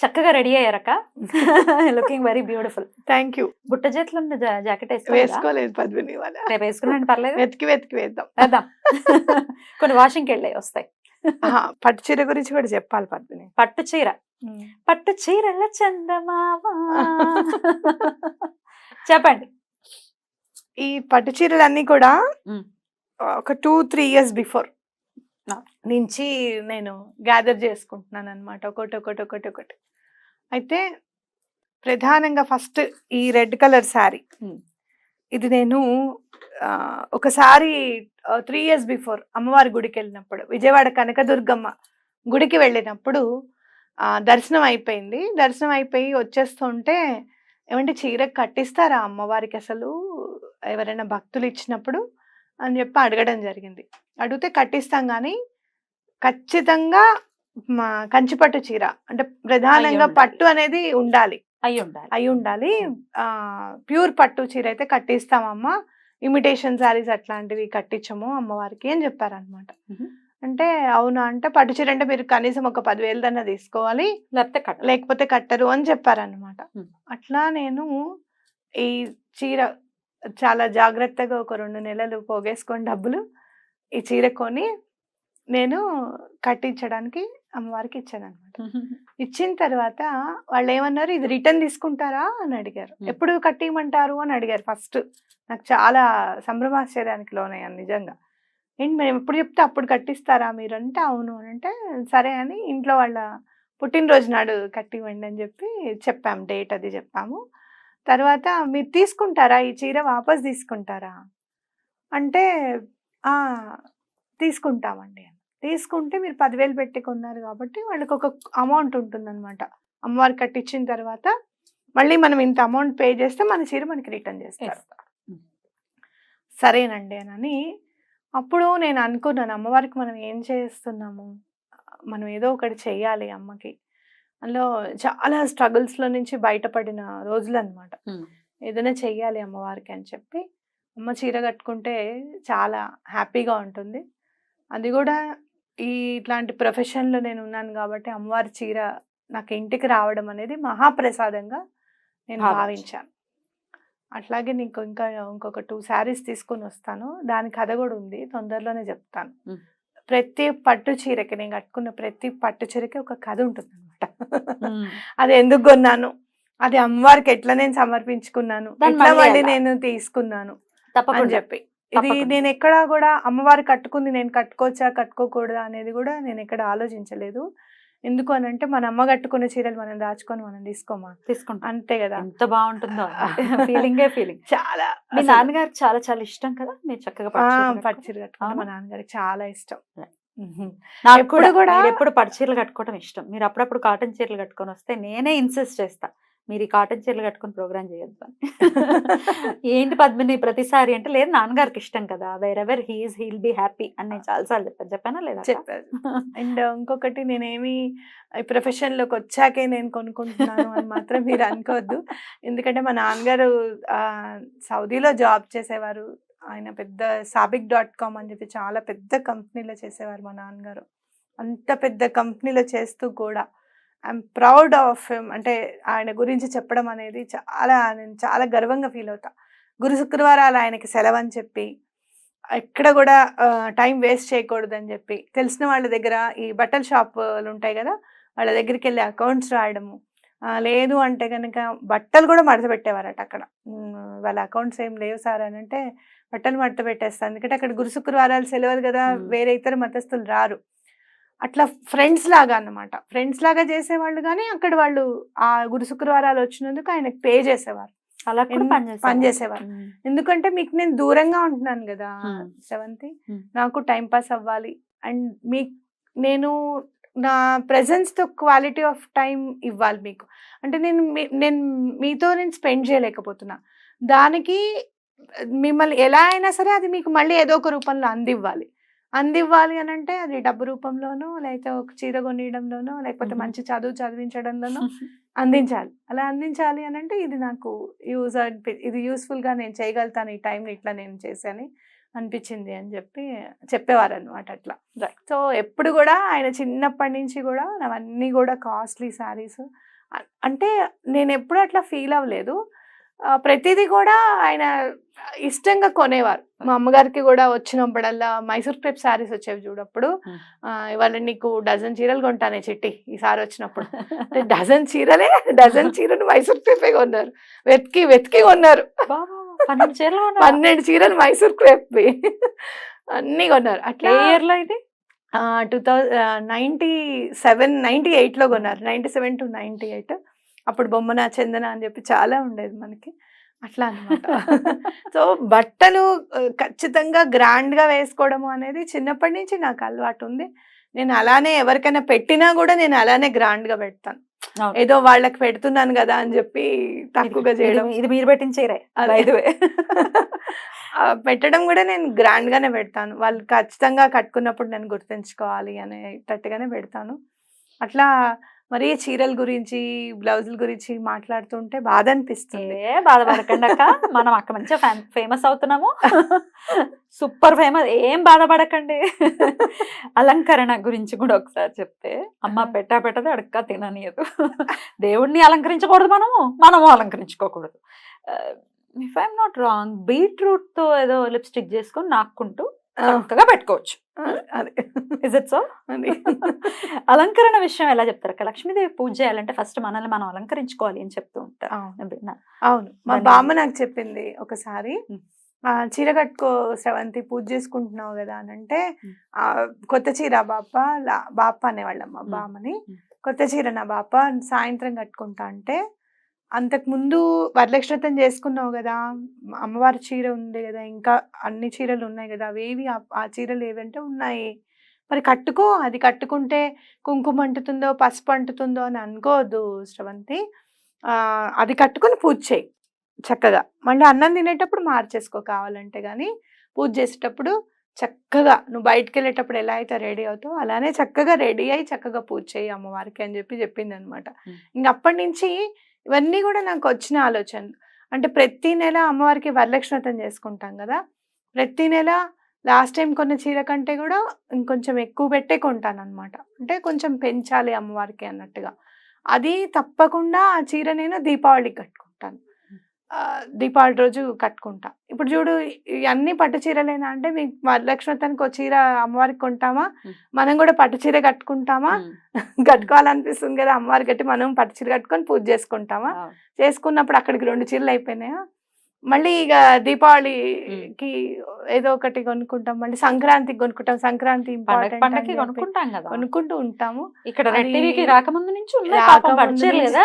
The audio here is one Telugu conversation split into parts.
చక్కగా ready అయ్యారక్క. Looking very beautiful thank you బుట్ట చేతిలో ఉన్న జాకెట్ వేసుకోలేదు? పద్మిని రేపు వేసుకున్నాను పర్లేదు. వెతికి వెతికి వేద్దాం. వేద్దాం. కొన్ని వాషింగ్కి వెళ్ళాయి వస్తాయి. పట్టు చీర గురించి కూడా చెప్పాలి పద్మిని. పట్టు చీర. పట్టు చీరల చందమామ. చెప్పండి. ఈ పట్టు చీరలన్నీ కూడా. ఒక టూ త్రీ ఇయర్స్ బిఫోర్. నుంచి నేను గ్యాదర్ చేసుకుంటున్నాను అనమాట ఒకటి ఒకటి ఒకటి ఒకటి. అయితే ప్రధానంగా ఫస్ట్ ఈ రెడ్ కలర్ శారీ. ఇది నేను ఒకసారి త్రీ ఇయర్స్ బిఫోర్ అమ్మవారి గుడికి వెళ్ళినప్పుడు విజయవాడ కనకదుర్గమ్మ గుడికి వెళ్ళినప్పుడు దర్శనం అయిపోయింది. దర్శనం అయిపోయి వచ్చేస్తుంటే ఏమంటే చీర కట్టిస్తారా అమ్మవారికి అసలు? ఎవరైనా భక్తులు ఇచ్చినప్పుడు అని చెప్పి అడగడం జరిగింది. అడిగితే కట్టిస్తాం కానీ ఖచ్చితంగా కంచిపట్టు చీర అంటే ప్రధానంగా. పట్టు అనేది ఉండాలి. అయి ఉండాలి అయి ఉండాలి. ఆ ప్యూర్ పట్టు చీర అయితే కట్టిస్తామమ్మా. ఇమిటేషన్ శారీస్ అట్లాంటివి కట్టించము అమ్మవారికి అని చెప్పారనమాట. అంటే అవునా అంటే పట్టు చీర అంటే మీరు కనీసం ఒక పదివేలు దన్నా తీసుకోవాలి. లేకపోతే కట్ట లేకపోతే కట్టరు అని చెప్పారనమాట. అట్లా నేను ఈ చీర చాలా జాగ్రత్తగా ఒక రెండు నెలలు పోగేసుకొని డబ్బులు ఈ చీర కొని నేను కట్టించడానికి అమ్మవారికి ఇచ్చాను అనమాట ఇచ్చిన తర్వాత వాళ్ళు ఏమన్నారు ఇది రిటర్న్ తీసుకుంటారా? అని అడిగారు. ఎప్పుడు కట్టియమంటారు? అని అడిగారు ఫస్ట్. నాకు చాలా సంభ్రమాశ్చర్యానికి లోనయ్యాను నిజంగా. ఏంటి మేము ఎప్పుడు చెప్తే అప్పుడు కట్టిస్తారా మీరు? అంటే అవును. అని అంటే సరే అని ఇంట్లో వాళ్ళ పుట్టినరోజు నాడు కట్టివ్వండి అని చెప్పి చెప్పాము డేట్ అది చెప్పాము. తర్వాత మీరు తీసుకుంటారా? ఈ చీర వాపస్ తీసుకుంటారా? అంటే "ఆ, తీసుకుంటామండి తీసుకుంటే మీరు పదివేలు పెట్టి కొన్నారు కాబట్టి వాళ్ళకి ఒక అమౌంట్ ఉంటుందన్నమాట. అమ్మవారికి కట్టించిన తర్వాత మళ్ళీ మనం ఇంత అమౌంట్ పే చేస్తే మన చీర మనకి రిటర్న్ చేస్తారు. సరేనండి అని అప్పుడు నేను అనుకున్నాను అమ్మవారికి మనం ఏం చేస్తున్నాము? మనం ఏదో ఒకటి చెయ్యాలి అమ్మకి. అందులో చాలా స్ట్రగుల్స్లో నుంచి బయటపడిన రోజులు అనమాట. ఏదైనా చెయ్యాలి అమ్మవారికి అని చెప్పి అమ్మ చీర కట్టుకుంటే చాలా హ్యాపీగా ఉంటుంది. అది కూడా ఈ ఇట్లాంటి ప్రొఫెషన్లో నేను ఉన్నాను కాబట్టి అమ్మవారి చీర నాకు ఇంటికి రావడం అనేది మహాప్రసాదంగా నేను భావించాను. అట్లాగే నీకు ఇంకా ఇంకొక టూ శారీస్ తీసుకొని వస్తాను. దాని కథ కూడా ఉంది. తొందరలోనే చెప్తాను. ప్రతి పట్టు చీరకి నేను కట్టుకున్న ప్రతి పట్టు చీరకి ఒక కథ ఉంటుంది అనమాట. అది ఎందుకు కొన్నాను? అది అమ్మవారికి ఎట్లా నేను సమర్పించుకున్నాను? ఎట్లా మళ్ళీ? నేను తీసుకున్నాను? తప్పకుండా. చెప్పి. ఇది. నేను ఎక్కడా కూడా అమ్మవారు కట్టుకుంది నేను కట్టుకోవచ్చా కట్టుకోకూడదా అనేది కూడా నేను ఎక్కడ ఆలోచించలేదు. ఎందుకు అని అంటే మన అమ్మ కట్టుకున్న చీరలు మనం దాచుకొని మనం తీసుకోమా? తీసుకుంటాం. అంతే కదా. ఎంత బాగుంటుందో ఫీలింగే ఫీలింగ్ చాలా. మీ నాన్నగారికి చాలా చాలా ఇష్టం కదా? మీరు చక్కగా పట్టు చీర మా? నాన్నగారికి చాలా ఇష్టం. నాకు కూడా కూడా- ఎప్పుడు పట్టు చీరలు కట్టుకోవడం ఇష్టం. మీరు అప్పుడప్పుడు కాటన్ చీరలు కట్టుకొని వస్తే నేనే ఇన్సిస్ట్ చేస్తా. మీరు ఈ కాటన్ చీరలు కట్టుకొని ప్రోగ్రామ్ చేయొద్దు ఏంటి పద్మిని ప్రతిసారి అంటే లేదు నాన్నగారికి ఇష్టం కదా wherever he's he'll be happy అని నేను చాలాసార్లు చెప్పాను. చెప్పానా లేదా? చెప్పారు. అండ్ ఇంకొకటి నేనేమి ఈ ప్రొఫెషన్లోకి వచ్చాకే నేను కొనుక్కుంటున్నాను అని మాత్రం మీరు అనుకోవద్దు. ఎందుకంటే మా నాన్నగారు సౌదీలో జాబ్ చేసేవారు. ఆయన పెద్ద సాబిక్ డాట్ కామ్ అని చెప్పి చాలా పెద్ద కంపెనీలో చేసేవారు మా నాన్నగారు. అంత పెద్ద కంపెనీలో చేస్తూ కూడా ఐఎమ్ ప్రౌడ్ ఆఫ్ హిమ్. అంటే ఆయన గురించి చెప్పడం అనేది చాలా నేను చాలా గర్వంగా ఫీల్ అవుతా. గురు శుక్రవారాలు ఆయనకి సెలవు అని చెప్పి ఎక్కడ కూడా టైం వేస్ట్ చేయకూడదని చెప్పి తెలిసిన వాళ్ళ దగ్గర ఈ బట్టల షాపులు ఉంటాయి కదా వాళ్ళ దగ్గరికి వెళ్ళి అకౌంట్స్ రాయడము. లేదు అంటే కనుక బట్టలు కూడా మడత పెట్టేవారట అక్కడ. వాళ్ళ అకౌంట్స్ ఏం లేవు సార్ అని అంటే బట్టలు మడత పెట్టేస్తాను ఎందుకంటే అక్కడ గురు శుక్రవారాలు సెలవులు కదా. వేరే ఇతర మతస్థులు రారు. అట్లా ఫ్రెండ్స్ లాగా అన్నమాట ఫ్రెండ్స్ లాగా చేసేవాళ్ళు కానీ అక్కడ వాళ్ళు ఆ గురు శుక్రవారాలు వచ్చినందుకు ఆయనకు పే చేసేవారు అలా కూడా ఎన్- పని పని చేసేవారు ఉమ్. ఎందుకంటే మీకు నేను దూరంగా ఉంటున్నాను కదా. సెవెంత్. నాకు టైం పాస్ అవ్వాలి అండ్ మీ నేను నా ప్రెజెన్స్‌తో క్వాలిటీ ఆఫ్ టైమ్ ఇవ్వాలి మీకు. అంటే నేను నేను మీతో నేను స్పెండ్ చేయలేకపోతున్నా. దానికి మిమ్మల్ని ఎలా అయినా సరే అది మీకు మళ్ళీ ఏదో ఒక రూపంలో అందివ్వాలి. అందివ్వాలి అనంటే అది డబ్బు రూపంలోనో, లేకపోతే ఒక చీర కొనియడంలోనో, లేకపోతే. మంచి చదువు చదివించడంలోనో అందించాలి. అలా అందించాలి అనంటే ఇది నాకు యూజ్ ఇది యూజ్‌ఫుల్‌గా నేను చేయగలుగుతాను ఈ టైంని ఇట్లా నేను చేశాని అనిపించింది అని చెప్పి చెప్పేవారనమాట అట్లా. రైట్. సో, ఎప్పుడు గూడా ఆయన చిన్నప్పటి నుంచి గూడా నావన్నీ గూడా కాస్ట్‌లీ శారీస్ అంటే నేనెప్పుడు అట్లా ఫీల్ అవ్వలేదు. ప్రతీదీ కూడా ఆయన ఇష్టంగా కొనేవారు. మా అమ్మగారికి గూడా వచ్చినప్పుడల్లా మైసూర్ క్రేప్ శారీస్ వచ్చేవి చూడు అప్పుడు. హ్మ్. ఆహ్, ఇవాళ నీకు డజన్ చీరలు కొంటానే చిట్టి ఈసారి వచ్చినప్పుడు. అంటే డజన్ చీరలే డజన్ చీరలు మైసూర్ క్రేపే కొన్నారు. వెతికి వెతికి కొన్నారు. 12 చీరలు కొన్నారా? 12 చీరలు మైసూర్ క్రేప్‌వి. అన్నీ కొన్నారు. అట్లా ఇయర్‌లో ఇది? ఆహ్, టూ థౌ ఆహ్, 97, 98లో కొన్నారు. 97-98 అప్పుడు బొమ్మన, చందన అని చెప్పి చాలా ఉండేది మనకి. అట్లా అన్నమాట. సో, బట్టలు ఖచ్చితంగా గ్రాండ్‌గా వేసుకోవడము అనేది చిన్నప్పటి నుంచి నాకు అలవాటు ఉంది. నేను అలానే ఎవరికైనా పెట్టినా గూడా నేను అలానే గ్రాండ్‌గా పెడతాను. ఏదో వాళ్ళకి పెడుతున్నాను గదా! అని చెప్పి తక్కువగా చేయడం. ఇది మీరు పెట్టిన చీరే. అదే. పెట్టడం గూడా నేను గ్రాండ్‌గానే పెడతాను. వాళ్ళు ఖచ్చితంగా కట్టుకున్నప్పుడు నేను గుర్తుంచుకోవాలి అనేటట్టుగానే పెడతాను. అట్లా మరీ చీరల గురించి, బ్లౌజుల గురించి మాట్లాడుతుంటే బాధ అనిపిస్తుంది. ఏ బాధపడకండి అక్క. మనం అక్కడ మంచిగా ఫేమ్ ఫేమస్ అవుతున్నాము. Super famous. ఏం బాధపడకండి. అలంకరణ గురించి కూడా ఒకసారి చెప్తే, అమ్మ! పెట్టా పెట్టదు అడక్క తిననీయదు. దేవుడిని అలంకరించకూడదు మనము. మనము అలంకరించుకోకూడదు. If I am not wrong బీట్రూట్‌తో ఏదో లిప్‌స్టిక్ చేసుకొని నాక్కుంటూ! చక్కగా పెట్టుకోవచ్చు. అదే. Is it so? అది. అలంకరణ విషయం ఎలా చెప్తారక్క? లక్ష్మీదేవి పూజ చేయాలంటే ఫస్ట్ మనల్ని మనం అలంకరించుకోవాలి అని చెప్తూ ఉంటారు. అవును. మా బామ్మ నాకు చెప్పింది ఒకసారి. "చీర కట్టుకో స్రవంతి పూజ చేసుకుంటున్నావు గదా!" అనంటే హ్మ్. ఆహ్, "కొత్త చీర బాప" బాప అనేవాళ్ళం మా హ్మ్. బామ్మని. "కొత్త చీరనా బాప సాయంత్రం కట్టుకుంటా" అంటే, "అంతకుముందు వరలక్ష్మి వ్రతం చేసుకున్నావు గదా! అమ్మవారి చీర ఉంది గదా! ఇంకా అన్ని చీరలు ఉన్నాయి గదా! అవేవి ఆ ఆ చీరలు ఏవంటే ఉన్నాయి. మరి కట్టుకో అది కట్టుకుంటే కుంకుమ అంటుతుందో, పసుపు అంటుతుందో అని అనుకోవద్దు స్రవంతి. ఆహ్, అది కట్టుకొని పూజ చెయ్యి చక్కగా. మళ్ళీ అన్నం తినేటప్పుడు మార్చేసుకో కావాలంటే గానీ, పూజ చేసేటప్పుడు చక్కగా నువ్వు బయటికెళ్ళేటప్పుడు ఎలా అయితే రెడీ అవుతావో అలానే చక్కగా రెడీ అయ్యి చక్కగా పూజ చెయ్యి అమ్మవారికి" అని చెప్పి చెప్పిందనమాట. హ్మ్. ఇంక అప్పటి నుంచి ఇవన్నీ కూడా నాకు వచ్చిన ఆలోచన అంటే ప్రతి నెల అమ్మవారికి వరలక్ష్మతం చేసుకుంటాం కదా ప్రతి నెల లాస్ట్ టైం కొన్న చీర కంటే కూడా ఇంకొంచెం ఎక్కువ పెట్టే కొంటాను అనమాట అంటే కొంచెం పెంచాలి అమ్మవారికి అన్నట్టుగా. అది తప్పకుండా ఆ చీర నేను దీపావళికి కట్టుకుంటాను. దీపావళి రోజు కట్టుకుంటా. ఇప్పుడు చూడు ఇయన్నీ పట్టు చీరలేనా అంటే మీకు వరలక్ష్మి వ్రతానికి ఓ చీర అమ్మవారికి కొంటామా? మనం గూడా పట్టు చీర కట్టుకుంటామా? కట్టుకోవాలనిపిస్తుంది గదా! అమ్మవారికి కట్టి మనం పట్టు చీర కట్టుకొని పూజ చేసుకుంటామా? చేసుకున్నప్పుడు అక్కడికి 2 చీరలు అయిపోయినాయా? మళ్ళీ హ్మ్. దీపావళికి ఏదో ఒకటి కొనుక్కుంటాం. మళ్ళీ సంక్రాంతికి కొనుక్కుంటాం. సంక్రాంతి అని పండగకి కొనుక్కుంటాం గదా! కొనుక్కుంటూ ఉంటాము. ఇక్కడ టీవీకి రాకముందు నుంచి గదా!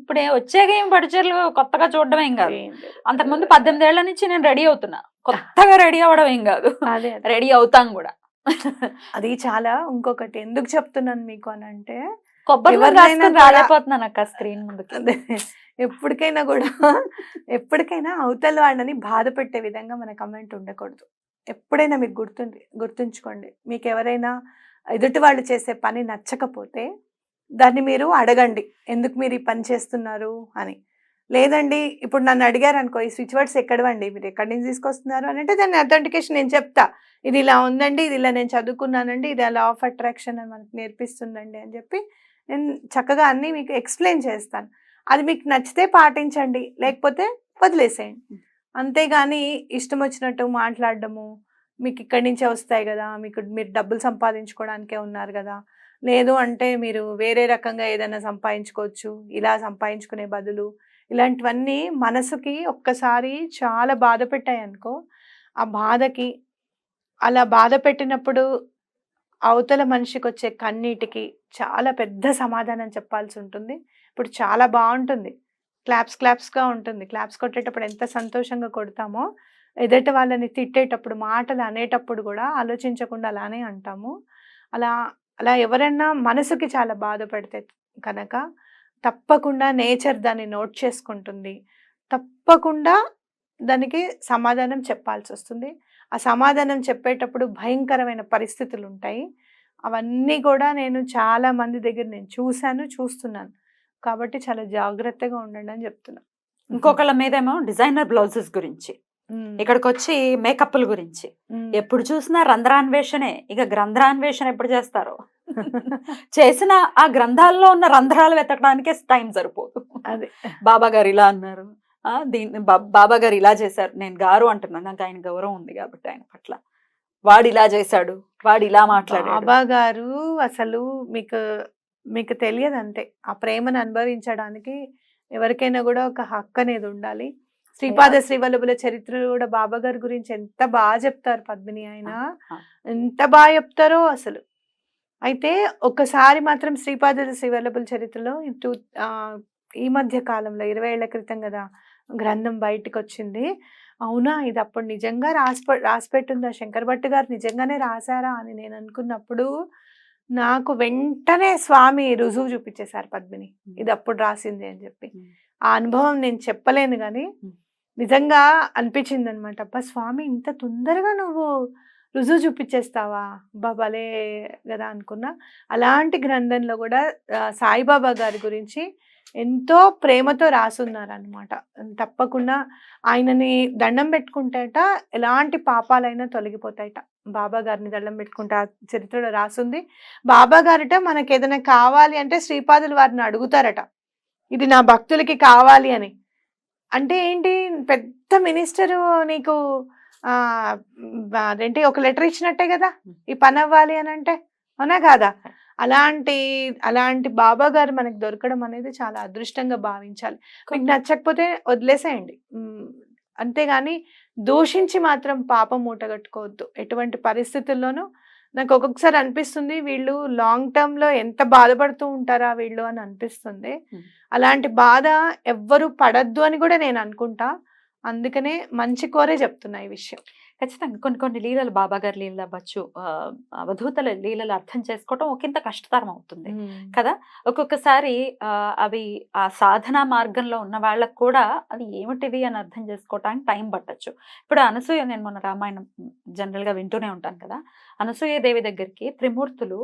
ఇప్పుడు వచ్చాక ఏం పట్టు చీరలు కొత్తగా చూడడం ఏం లేదు. అంతకుముందు 18 ఏళ్ళ నుంచి నేను రెడీ అవుతున్నా. కొత్తగా రెడీ అవ్వడం ఏం. అదే. రెడీ అవుతాం గూడా. అది చాలా ఇంకొకటి ఎందుకు చెప్తున్నాను మీకు అనంటే, కొబ్బరి నూనె ఎవరినైనా రాసుకొని కూడా రాలేకపోతున్నానక్క స్క్రీన్ ముందుకి. ఎప్పటికైనా కూడా ఎప్పటికైనా అవతల వాళ్ళని బాధపెట్టే విధంగా మన కమెంట్ ఉండకూడదు. ఎప్పుడైనా మీకు గుర్తుంది గుర్తుంచుకోండి. మీకెవరైనా ఎదుటి వాళ్ళు చేసే పని నచ్చకపోతే దాన్ని మీరు అడగండి. ఎందుకు మీరు ఈ పని చేస్తున్నారు అని. లేదండి ఇప్పుడు నన్ను అడిగారనుకో ఈ స్విచ్ వర్డ్స్ ఎక్కడవండి మీరు ఎక్కడి నుంచి తీసుకొస్తున్నారు అని అంటే దాని అథెంటికేషన్ నేను చెప్తా. ఇది ఇలా ఉందండి. ఇది ఇలా నేను చదువుకున్నానండి. ఇది లా ఆఫ్ అట్రాక్షన్ అని మనకు నేర్పిస్తుందండి అని చెప్పి నేను చక్కగా అన్నీ మీకు ఎక్స్‌ప్లెయిన్ చేస్తాను. అది మీకు నచ్చితే పాటించండి. లేకపోతే వదిలేసేయండి. అంతేగాని ఇష్టం వచ్చినట్టు మాట్లాడడము, మీకు ఇక్కడి నుంచే వస్తాయి గదా! మీకు మీరు డబ్బులు సంపాదించుకోవడానికే ఉన్నారు గదా! లేదు అంటే మీరు వేరే రకంగా ఏదైనా సంపాదించుకోవచ్చు. ఇలా సంపాదించుకునే బదులు ఇలాంటివన్నీ మనసుకి ఒక్కసారి చాలా బాధ పెట్టాయనుకో, ఆ బాధకి అలా బాధ పెట్టినప్పుడు అవతల మనిషికి వచ్చే కన్నీటికి చాలా పెద్ద సమాధానం చెప్పాల్సి ఉంటుంది. ఇప్పుడు చాలా బాగుంటుంది క్లాప్స్ క్లాప్స్‌గా ఉంటుంది. క్లాప్స్ కొట్టేటప్పుడు ఎంత సంతోషంగా కొడతామో, ఎదుటి వాళ్ళని తిట్టేటప్పుడు, మాటలు అనేటప్పుడు కూడా ఆలోచించకుండా అలానే అంటాము. అలా అలా ఎవరైనా మనసుకి చాలా బాధపడితే కనుక తప్పకుండా నేచర్ దాన్ని నోట్ చేసుకుంటుంది తప్పకుండా దానికి సమాధానం చెప్పాల్సి వస్తుంది ఆ సమాధానం చెప్పేటప్పుడు భయంకరమైన పరిస్థితులు ఉంటాయి అవన్నీ కూడా నేను చాలా మంది దగ్గర నేను చూశాను చూస్తున్నాను. కాబట్టి చాలా జాగ్రత్తగా ఉండండి అని చెప్తున్నా. ఇంకొకళ్ళ మీదేమో డిజైనర్ బ్లౌజెస్ గురించి ఇక్కడికి వచ్చి మేకప్ల గురించి. ఎప్పుడు చూసినా రంధ్రాన్వేషణే. ఇక గ్రంథాన్వేషణ ఎప్పుడు చేస్తారు? చేసిన ఆ గ్రంథాల్లో ఉన్న రంధ్రాలు వెతకడానికే టైం సరిపోదు. అదే. బాబా గారు ఇలా అన్నారు. దీన్ని బాబా గారు ఇలా చేశారు. నేను గారు అంటున్నాను. నాకు ఆయన గౌరవం ఉంది కాబట్టి ఆయన పట్ల. వాడు ఇలా చేశాడు. వాడు ఇలా మాట్లాడాడు. బాబా గారు అసలు మీకు మీకు తెలియదు అంతే. ఆ ప్రేమను అనుభవించడానికి ఎవరికైనా కూడా ఒక హక్కు అనేది ఉండాలి. శ్రీపాద శ్రీవల్లభుల చరిత్రలో కూడా బాబా గారి గురించి ఎంత బాగా చెప్తారు పద్మిని ఆయన. ఎంత బాగా చెప్తారో అసలు. అయితే ఒక్కసారి మాత్రం శ్రీపాద శ్రీవల్లభుల చరిత్రలో ఇటు ఈ మధ్య కాలంలో ఇరవై ఏళ్ళ క్రితం కదా గ్రంథం బయటకు వచ్చింది అవునా? ఇది అప్పుడు నిజంగా రాసి రాసిపెట్టుందా? శంకర్ భట్ గారు నిజంగానే రాశారా అని నేను అనుకున్నప్పుడు నాకు వెంటనే స్వామి రుజువు చూపించేశారు పద్మిని. ఇది అప్పుడు రాసింది అని చెప్పి. ఆ అనుభవం నేను చెప్పలేను కానీ. నిజంగా అనిపించింది అనమాట అబ్బా స్వామి ఇంత తొందరగా నువ్వు రుజువు చూపించేస్తావా బాబాలే కదా అనుకున్నా. అలాంటి గ్రంథంలో కూడా సాయిబాబా గారి గురించి ఎంతో ప్రేమతో రాసున్నారనమాట తప్పకుండా ఆయనని దండం పెట్టుకుంటేట ఎలాంటి పాపాలైనా తొలగిపోతాయట. బాబా గారిని దండం పెట్టుకుంటే ఆ చరిత్రలో రాసుంది. బాబా గారిట మనకి ఏదైనా కావాలి అంటే శ్రీపాదులు వారిని అడుగుతారట. ఇది నా భక్తులకి కావాలి అని. అంటే ఏంటి? పెద్ద మినిస్టరు నీకు అదేంటి ఒక లెటర్ ఇచ్చినట్టే కదా? ఈ పని అవ్వాలి అని అంటే? అవునా కాదా? అలాంటి అలాంటి బాబా గారు మనకు దొరకడం అనేది చాలా అదృష్టంగా భావించాలి. మీకు నచ్చకపోతే వదిలేసేయండి. అంతేగాని దూషించి మాత్రం పాపం మూటగట్టుకోవద్దు ఎటువంటి పరిస్థితుల్లోనూ నాకు ఒక్కొక్కసారి అనిపిస్తుంది వీళ్ళు లాంగ్ టర్మ్లో ఎంత బాధపడుతూ ఉంటారా వీళ్ళు అని అనిపిస్తుంది. అలాంటి బాధ ఎవ్వరు పడద్దు అని కూడా నేను అనుకుంటా. అందుకనే మంచి కోరే చెప్తున్నా ఈ విషయం. ఖచ్చితంగా. కొన్ని కొన్ని లీలలు బాబా గారి లీలలు అవ్వచ్చు అవధూతల లీలలు అర్థం చేసుకోవటం ఒకంత కష్టతరం అవుతుంది. కదా? ఒక్కొక్కసారి అవి ఆ సాధనా మార్గంలో ఉన్న వాళ్ళకు కూడా అది ఏమిటివి అని అర్థం చేసుకోవటానికి టైం పట్టచ్చు. ఇప్పుడు అనసూయ నేను మొన్న రామాయణం జనరల్గా వింటూనే ఉంటాను కదా? అనసూయ దేవి దగ్గరికి త్రిమూర్తులు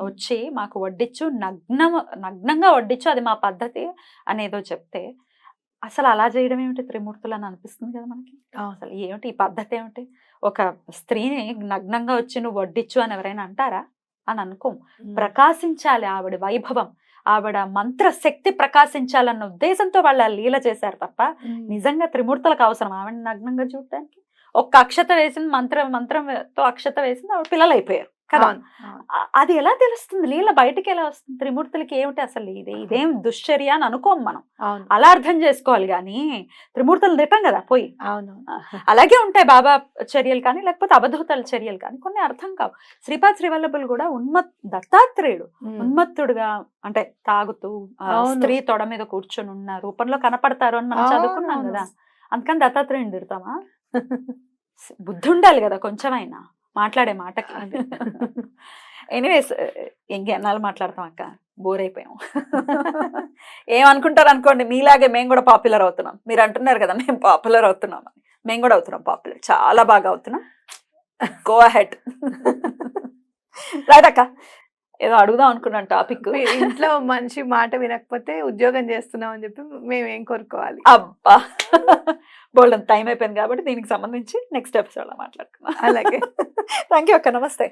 వచ్చి మాకు వడ్డించు నగ్నం నగ్నంగా వడ్డించు అది మా పద్ధతి అనేదో చెప్తే అసలు అలా చేయడం ఏమిటి త్రిమూర్తులు అని అనిపిస్తుంది కదా మనకి? అసలు ఏమిటి ఈ పద్ధతి ఏమిటి? ఒక స్త్రీని నగ్నంగా వచ్చి నువ్వు వడ్డించు అని ఎవరైనా అంటారా? అని అనుకోం ప్రకాశించాలి ఆవిడ వైభవం. ఆవిడ మంత్ర శక్తి ప్రకాశించాలన్న ఉద్దేశంతో వాళ్ళు ఆ లీల చేశారు తప్ప నిజంగా త్రిమూర్తులకు అవసరం. ఆవిడ నగ్నంగా చూడటానికి ఒక్క అక్షత వేసింది మంత్రం మంత్రంతో అక్షత వేసింది ఆవిడ పిల్లలు అయిపోయారు కదా? అది ఎలా తెలుస్తుంది? లీల బయటికి ఎలా వస్తుంది? త్రిమూర్తులకి ఏమిటి అసలు ఇది? ఇదేం దుశ్చర్య అని అనుకోం మనం. అలా అర్థం చేసుకోవాలి కానీ త్రిమూర్తులు తిట్టాం కదా పోయి. అవును. అలాగే ఉంటాయి బాబా చర్యలు కానీ లేకపోతే అవధూతల చర్యలు కానీ కొన్ని అర్థం కావు. శ్రీపాద్ శ్రీవల్లభులు కూడా ఉన్మత్ దత్తాత్రేయుడు. ఉన్మత్తుడుగా అంటే తాగుతూ. స్త్రీ తొడ మీద కూర్చొని ఉన్న రూపంలో కనపడతారు అని మనం చదువుకున్నాం. కదా. అందుకని దత్తాత్రేయుని తిడతామా? బుద్ధి ఉండాలి కదా కొంచెమైనా. మాట్లాడే మాటకి. అదే. ఎనీవేస్ ఇంకెన్నాళ్ళు మాట్లాడతాం అక్క? బోర్ అయిపోయాం. ఏమనుకుంటారు అనుకోండి మీలాగే మేము కూడా పాపులర్ అవుతున్నాం. మీరు అంటున్నారు కదా మేము పాపులర్ అవుతున్నాం అని. మేము కూడా అవుతున్నాం పాపులర్ చాలా బాగా అవుతున్నాం. గో అహెడ్ రైట్ అక్క? ఏదో అడుగుదాం అనుకున్నాను టాపిక్ ఇంట్లో మనిషి మాట వినకపోతే ఉద్యోగం చేస్తున్నాం అని చెప్పి మేము ఏం కోరుకోవాలి? అబ్బా. బోల్డ్ టైం అయిపోయింది కాబట్టి దీనికి సంబంధించి నెక్స్ట్ ఎపిసోడ్లో మాట్లాడుకుందాం. అలాగే. థ్యాంక్ యూ అక్క నమస్తే.